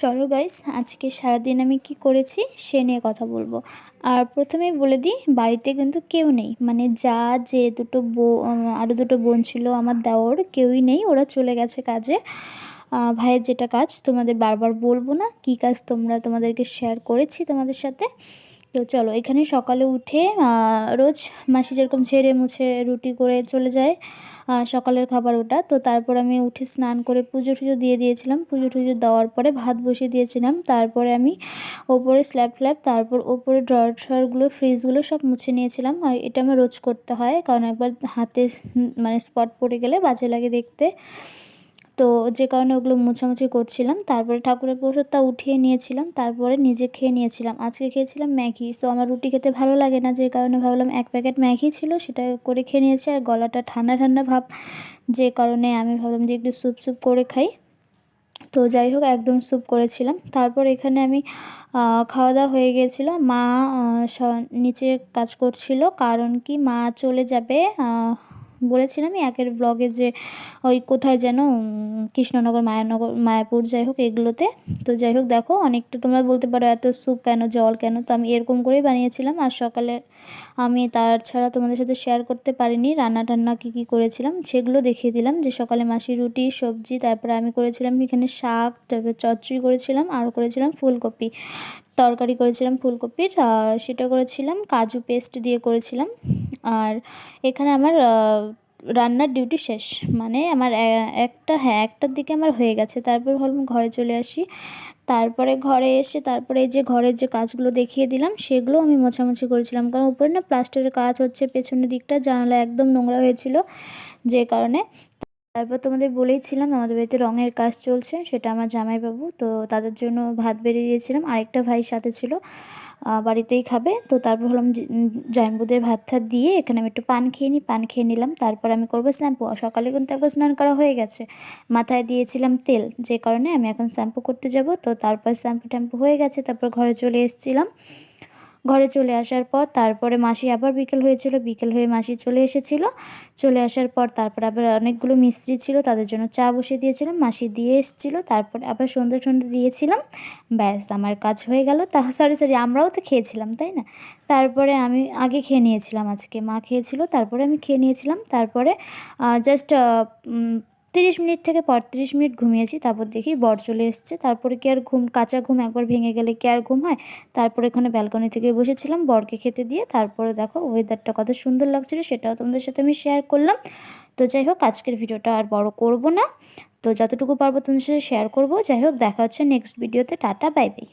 চলো গাইস আজকে সারাদিন আমি কি করেছি সে নিয়ে কথা বলব। আর প্রথমেই বলে দিই, বাড়িতে কিন্তু কেউ নেই। মানে যা, যে দুটো বো আরও দুটো বোন ছিল আমার দেওর কেউই নেই, ওরা চলে গেছে কাজে। ভাইয়ের যেটা কাজ, তোমাদের বারবার বলব না কি কাজ তোমরা তোমাদেরকে শেয়ার করেছি তোমাদের সাথে। তো চলো, এখানে সকালে উঠে রোজ মাসি যেরকম ঝেড়ে মুছে রুটি করে চলে যায় সকালের খাবার ওটা। তো তারপর আমি উঠে স্নান করে পুজো টুজো দিয়ে দিয়েছিলাম। পুজো টুজো দেওয়ার পরে ভাত বসিয়ে দিয়েছিলাম। তারপরে আমি ওপরে স্ল্যাব ফ্ল্যাব তারপর ওপরে ড্রয়ার ট্রয়ারগুলো ফ্রিজগুলো সব মুছে নিয়েছিলাম। আর এটা আমার রোজ করতে হয়, কারণ একবার হাতে মানে স্পট পড়ে গেলে বাজে লাগে দেখতে। তো যে কারণে ওগুলো মোছামুছি করছিলাম। তারপরে ঠাকুরের প্রসাদটা উঠিয়ে নিয়েছিলাম, তারপরে নিজে খেয়ে নিয়েছিলাম। আজকে খেয়েছিলাম ম্যাগি, তো আমার রুটি খেতে ভালো লাগে না, যে কারণে ভাবলাম এক প্যাকেট ম্যাগি ছিল সেটা করে খেয়ে নিয়েছি, আর গলাটা ঠান্ডা ঠান্ডা ভাব, যে কারণে আমি ভাবলাম যে একটু স্যুপ স্যুপ করে খাই। তো যাই হোক, একদম স্যুপ করেছিলাম। তারপর এখানে আমি খাওয়া দাওয়া হয়ে গিয়েছিল। মা নিচে কাজ করছিল, কারণ কি মা চলে যাবে বলেছিলামই একের ব্লগে যে ওই কোথায় যেন কৃষ্ণনগর, মায়ানগর, মায়াপুর যাই হোক এগুলোতে। তো যাই হোক দেখো, অনেকটা তোমরা বলতে পারো এত স্যুপ কেন, জল কেন, তো আমি এরকম করেই বানিয়েছিলাম। আর সকালে আমি তার ছাড়া তোমাদের সাথে শেয়ার করতে পারিনি, রান্না টান্না কী কী করেছিলাম সেগুলো দেখিয়ে দিলাম। যে সকালে মাসি রুটি, সবজি, তারপরে আমি করেছিলাম এখানে শাক, তারপরে চচ্চড়ি করেছিলাম, আর করেছিলাম ফুলকপি। তরকারি করেছিলাম ফুলকপির সেটা করেছিলাম, কাজু পেস্ট দিয়ে করেছিলাম। আর এখানে আমার রান্নার ডিউটি শেষ। মানে আমার একটা হ্যাঁ একটার দিকে আমার হয়ে গেছে। তারপর ভাবলাম ঘরে চলে আসি। তারপরে ঘরে এসে, তারপরে যে ঘরের যে কাজগুলো দেখিয়ে দিলাম, সেগুলো আমি মোছামুছি করেছিলাম। কারণ উপরে না প্লাস্টারের কাজ হচ্ছে, পেছনের দিকটা জানালা একদম নোংরা হয়েছিল, যে কারণে তারপর তোমাদের বলেইছিলাম আমাদের বাড়িতে রঙের কাজ চলছে, সেটা আমার জামাইবাবু। তো তাদের জন্য ভাত বেড়ে দিয়েছিলাম। আরেকটা ভাই সাথে ছিল বাড়িতেই খাবে। তো তারপর হলাম জাইম্বুদের ভাত ঠাত দিয়ে এখানে আমি একটু পান খেয়ে নিই, পান খেয়ে নিলাম। তারপর আমি করব শ্যাম্পু। সকালে কিন্তু একবার স্নান করা হয়ে গেছে। মাথায় দিয়েছিলাম তেল, যে কারণে আমি এখন শ্যাম্পু করতে যাব। তো তারপর শ্যাম্পু ট্যাম্পু হয়ে গেছে, তারপর ঘরে চলে এসেছিলাম। ঘরে চলে আসার পর তারপরে মাসি আবার বিকেল হয়েছিল, বিকেল হয়ে মাসি চলে এসেছিল। চলে আসার পর তারপর আবার অনেকগুলো মিস্ত্রি ছিল, তাদের জন্য চা বসিয়ে দিয়েছিলাম, মাসি দিয়ে এসেছিল, তারপর আবার সন্ধ্যে সন্ধ্যে দিয়েছিলাম। ব্যাস, আমার কাজ হয়ে গেল। তা সরি সরি আমরাও তো খেয়েছিলাম, তাই না? তারপরে আমি আগে খেয়ে নিয়েছিলাম আজকে। মা খেয়েছিল, তারপরে আমি খেয়ে নিয়েছিলাম। তারপরে জাস্ট তিরিশ মিনিট থেকে পঁয়ত্রিশ মিনিট ঘুমিয়েছি, তারপর দেখি বর চলে এসছে। তারপরে কি আর ঘুম, কাঁচা ঘুম একবার ভেঙে গেলে কি আর ঘুম হয়? তারপরে এখানে ব্যালকনি থেকে বসেছিলাম, বরকে খেতে দিয়ে। তারপরে দেখো ওয়েদারটা কত সুন্দর লাগছিল, সেটাও তোমাদের সাথে আমি শেয়ার করলাম। তো যাই হোক, আজকের ভিডিওটা আর বড় করব না। তো যতটুকু পারব তোমাদের সাথে শেয়ার করব। যাই হোক, দেখা হচ্ছে নেক্সট ভিডিওতে টাটা বাই বাই